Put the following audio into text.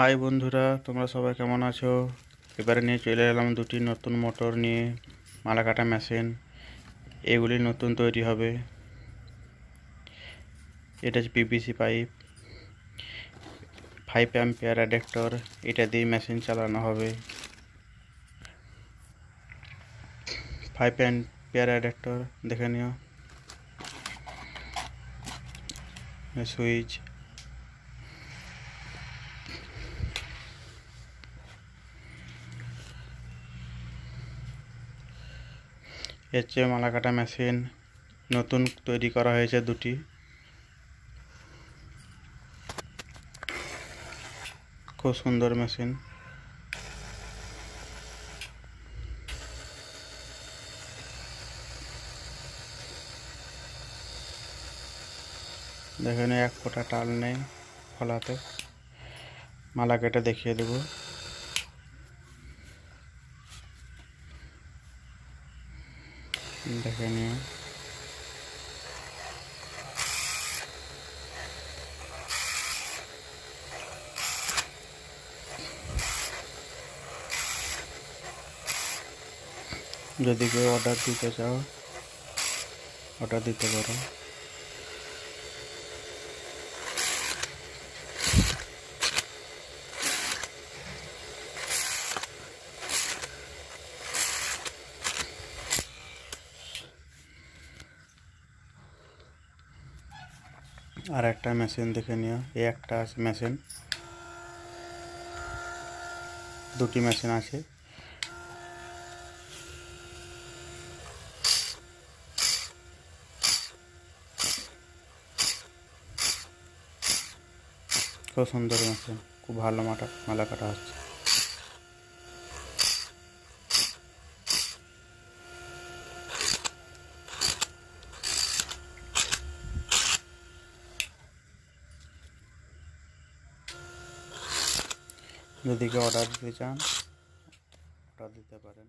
High বন্ধুরা, তোমরা সবাই কেমন আছো? এবারে নিয়ে চলে এলাম দুটি নতুন মোটর নিয়ে মালা কাটা মেশিন। এগুলি নতুন তৈরি হবে। এটা হচ্ছে PPC pipe five ampere adaptor এটা দিয়ে মেশিন চালানো হবে। ফাইভ অ্যাম্পিয়ার অ্যাডাক্টর দেখে নিও। সুইচ এর চেয়ে মালা কাটা মেশিন নতুন তৈরি করা হয়েছে দুটি। খুব সুন্দর মেশিন। দেখেন এক ফোঁটা টাল নেই ফলাতে মালা কেটে দেখিয়ে দেবো। দেখে নিয়ে যদি কেউ অর্ডার দিতে চাও অর্ডার দিতে পারো। আর একটা মেশিন দেখে নিও। এই একটা আছে মেশিন দুটি মেশিন আছে। খুব সুন্দর মেশিন খুব ভালো মাটা মালা কাটা হচ্ছে। যদি কেউ অর্ডার দিতে চান অর্ডার দিতে পারেন।